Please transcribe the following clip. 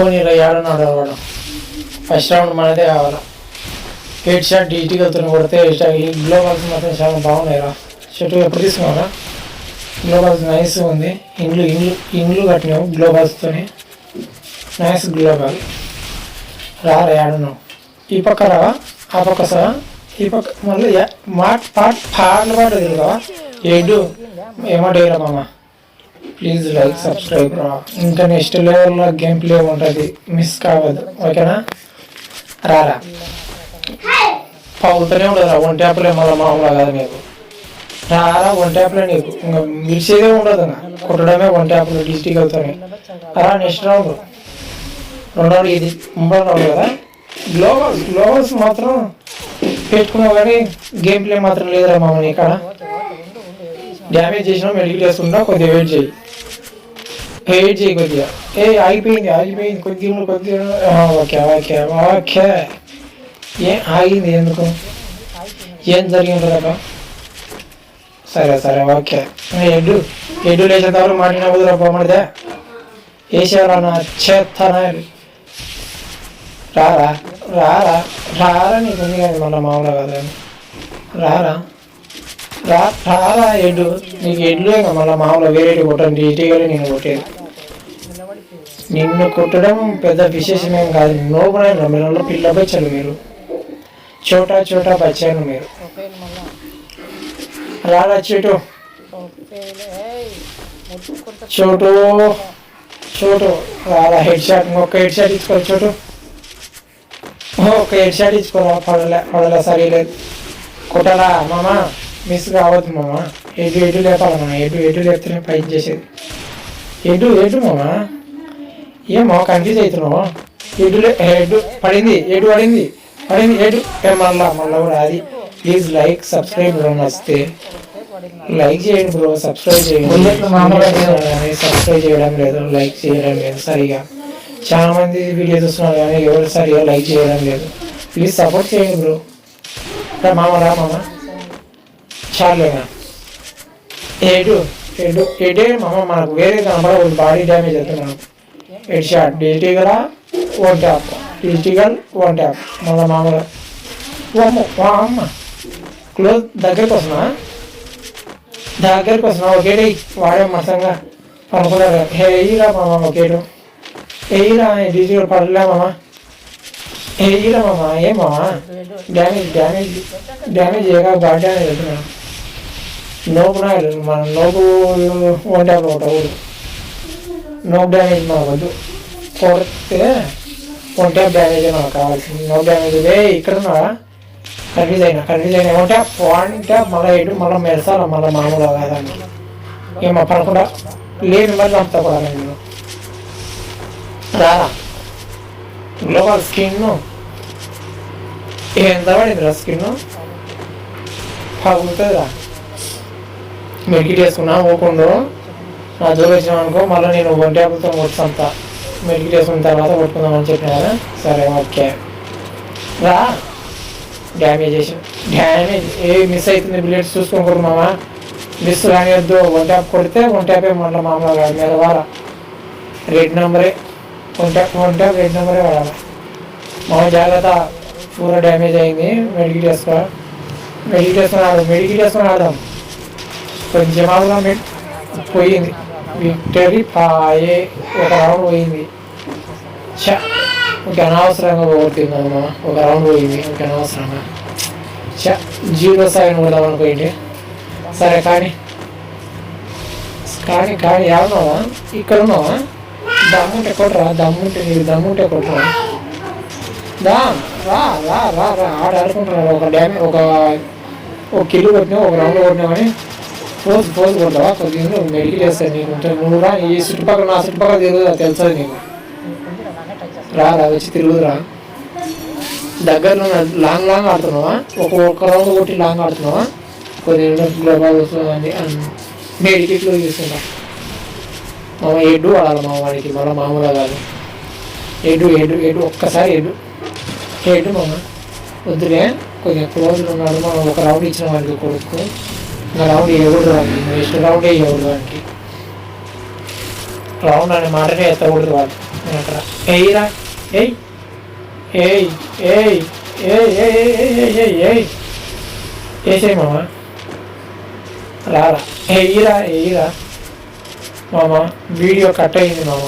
పోనీలో ఏడన్నాడు వాడు first round మనదే కావాలి. హెడ్ షాట్ డీటీగలతో కొడితే ఈ గ్లోబల్స్ మాత్రం చాలా బాగున్నాయిరా. షర్ట్ ఎప్పుడు తీసుకున్నారా గ్లోబల్స్ నైస్ ఉంది. ఇండ్లు ఇండ్లు ఇండ్లు కట్టినావు గ్లోబల్స్తోని నైస్ గ్లోబల్. రా ఏడున్నావు ఈ పక్క రావా? ఆ పక్క సార్ ఈ పక్క మళ్ళీ యా- మా పాట పాటలు పాట తిరుగుతావా ఏడు. ఏమంటారా మామ. ప్లీజ్ లైక్ సబ్స్క్రైబ్ రా. ఇంకా నెక్స్ట్ లెవెల్లో గేమ్ ప్లే ఉంటుంది. మిస్ కావద్దు. ఓకేనా? రారా. పౌతనే ఉండదు రా వన్ ట్యాప్లే మళ్ళీ మామూలుగా కాదు మీకు రారా వన్ ట్యాప్లే నీకు. ఇంకా మిర్చేదే ఉండదు ఇంకా కొట్టడమే వన్ ట్యాప్లో డిస్టిక్ అవుతాయి. రా నెక్స్ట్ రౌండ్. రెండు రౌండ్ ఇది. మూడో రౌండ్ కదా? గ్లోబల్స్ గ్లోబల్స్ మాత్రం పెట్టుకున్నావు కానీ గేమ్ ప్లే మాత్రం లేదురా మామూలు ఇక్కడ. డ్యామేజ్ చేసినా మెడికల్ చేసుకుంటా కొద్దిగా వెయిట్ చేయి. వెయిట్ చేయి కొద్దిగా ఏ ఆగిపోయింది ఆగిపోయింది కొద్దిగా కొద్దిగా ఓకే ఓకే ఓకే ఏ ఆగింది ఎందుకు ఏం జరిగింది కదా సరే సరే ఓకే ఎడ్డు ఎడ్డు లేచిన తర్వాత మాట్లాడిన కుదర పోమడితే వేసేవారా నా చేస్తానా రారా రారా రారా నీకు ఉంది కానీ మళ్ళీ మామూలుగా కాదు రారా రా రారా ఎడ్డు నీకు ఎడ్లు ఇంకా మళ్ళీ మామూలుగా వేరే కొట్టండి ఇటీవల నేను కొట్టేది నిన్ను కొట్టడం పెద్ద విశేషమేం కాదు. నోబునైన మిమ్మల్ని పిల్ల బచ్చారు మీరు చోటా చోటా బచ్చాను మీరు. రారా చెటు. చోటు. చోటు. రారా హెడ్ షాట్ ఇంకొక హెడ్ షాట్ ఇచ్చుకో చోటు. ఒక హెడ్ షాట్ ఇచ్చుకోరా? పడలే పడలే సరిలేదు. కొట్టాలా మామ? మిస్ కావద్దు మామ. ఎటు ఎటు లేపాలి మామ? ఎటు ఎటు లేపితేనే పైన చేసేది. ఎటు ఎటు మామ? ఏమో కన్ఫ్యూజ్ అవుతున్నావు? ఎటు లే- ఎటు పడింది ఎటు పడింది పడింది ఎటు ఏ మళ్ళా మళ్ళా కూడా అది. ప్లీజ్ లైక్ సబ్స్క్రైబ్ బ్రో నచ్చితే లైక్ చేయండి బ్రో సబ్స్క్రైబ్ చేయండి. సబ్స్క్రైబ్ చేయడం లేదు లైక్ చేయడం లేదు సరిగా. చాలా మంది వీడియోస్ వస్తున్నారు కానీ ఎవరు సరిగా లైక్ చేయడం లేదు. ప్లీజ్ సపోర్ట్ చేయండి బ్రో మామ రా మామ. చాలేనా? ఏడు ఏడు ఏడే మామ మనకు వేరే కనపడ బాడీ డ్యామేజ్ అవుతుంది. మనకు head shot digital one tap digital one tap మళ్ళీ మామూలుగా వామ్మ వా అమ్మ క్లోజ్ దగ్గరికి వస్తున్నా దగ్గరికి వస్తున్నా ఒకేటే వాడే మసంగా అనుకున్నారు హే ఎయ్యిరా మామ ఒకేటు ఎయ్యిరా డిజిటల్ పడలే మామ ఎయ్యిరా మామ ఏం మామ డ్యామేజ్ డ్యామేజ్ డ్యామేజ్ చేయగా బాడీ డ్యామేజ్ అవుతున్నాను నోపు నాయలు మన నోపు వన్ ట్యాప్ ఒకటి నో డ్యామేజ్ మనకు వద్దు. కొడితే వన్ ట్యాప్ డ్యామేజ్ మనకు కావాల్సింది. నో డ్యామేజ్ ఏ. ఇక్కడ ఉన్నావా? కన్ఫ్యూజ్ అయినా కన్ఫ్యూజ్ అయినా ఏమంటే పాయింట్ ట్యాప్ మళ్ళీ ఇటు మళ్ళీ మెరసాల? మళ్ళీ మామూలుగా కాదానికి ఏమో పడకుండా లేని మళ్ళీ అంతా కూడా నేను. రారా? గ్లోబల్ స్కిన్ ఎంత పడింది రా స్కిన్ పగులుతుందా మెడికిట్ వేసుకున్నా పోకుండా నా జోలు వచ్చినాం అనుకో మళ్ళీ నేను వన్ టేబుల్తో కొట్టుకుంటా మెడికిట్ వేసుకున్న తర్వాత కొట్టుకుందామని చెప్పిన కదా? సరే ఓకే. రా. డ్యామేజ్ చేసి డ్యామేజ్ ఏ మిస్ అవుతుంది బుల్లెట్స్ చూసుకోకూడదు మామ. మిస్ రానియద్దు. వన్ ట్యాప్ కొడితే వన్ ట్యాపే మళ్ళీ మామూలుగా మీద వార. రెడ్ నెంబరే one tap one tap red నెంబరే వాడాలి. మామ జాగ్రత్త. పూర డ్యామేజ్ అయింది. మెడికిట్ వేసుకో మెడికిట్ వేసుకొని ఆడదాం. మెడికిట్ ఆడదాం. కొంచెం ఆగుదా. పోయింది. విక్టరీ పాయే ఒక రౌండ్ పోయింది చ ఒక అనవసరంగా పోగొట్టింది అమ్మా ఒక రౌండ్ పోయింది ఒక అనవసరంగా చ జీరో సెవెన్ కొడదాం అనుకోండి సరే కానీ కానీ కానీ ఎవరున్నావా ఇక్కడ ఉన్నావా దమ్ముంటే కొట్టరా దమ్ముంటే నీకు దమ్ముంటే కొట్టరా దా రా రా రా రా ఆడ ఆడుకుంటున్నారు ఒక డ్యామే ఒక ఒక కిలో కొట్టినా ఒక రౌండ్ కొట్టినా కానీ పోజ్ పోజ్ కొడతావా? కొద్దిగా మెడికల్ చేస్తాను నీకు ఉంటే నువ్వు రా ఈ చుట్టుపక్కల నా చుట్టుపక్కల తిరుగుదా తెలుసా నీకు? రా రా వచ్చి తిరుగుదురా. దగ్గరలో లాంగ్ లాంగ్ ఆడుతున్నావా? ఒక ఒక్క రౌండ్ కొట్టి లాంగ్ ఆడుతున్నావా? కొన్ని గ్లోబల్ అని మెడికిట్లో చూస్తున్నా మామ ఎడ్డు వాడాలి మా వాడికి మళ్ళీ మామూలుగా కాదు. ఎడ్డు ఎడ్డు ఎడ్డు ఒక్కసారి ఎడ్డు ఎడ్డు మామ. వద్దులే కొంచెం క్లోజ్లో ఉన్నాడు మనం ఒక రౌండ్ ఇచ్చిన వాడికి కొడుకు. రౌండ్ చేయకూడదు వాళ్ళు రౌండ్ చేయకూడదు దానికి రౌండ్ అనే మాటనే ఎత్తకూడదు వాళ్ళు అంటారా ఎయ్ ఏయ్ ఏయ్ ఏయ్ ఏయ్ ఏయ్ మామ రారా ఎయ్యిరా ఎయ్యిరా మామ వీడియో కట్ అయింది మామ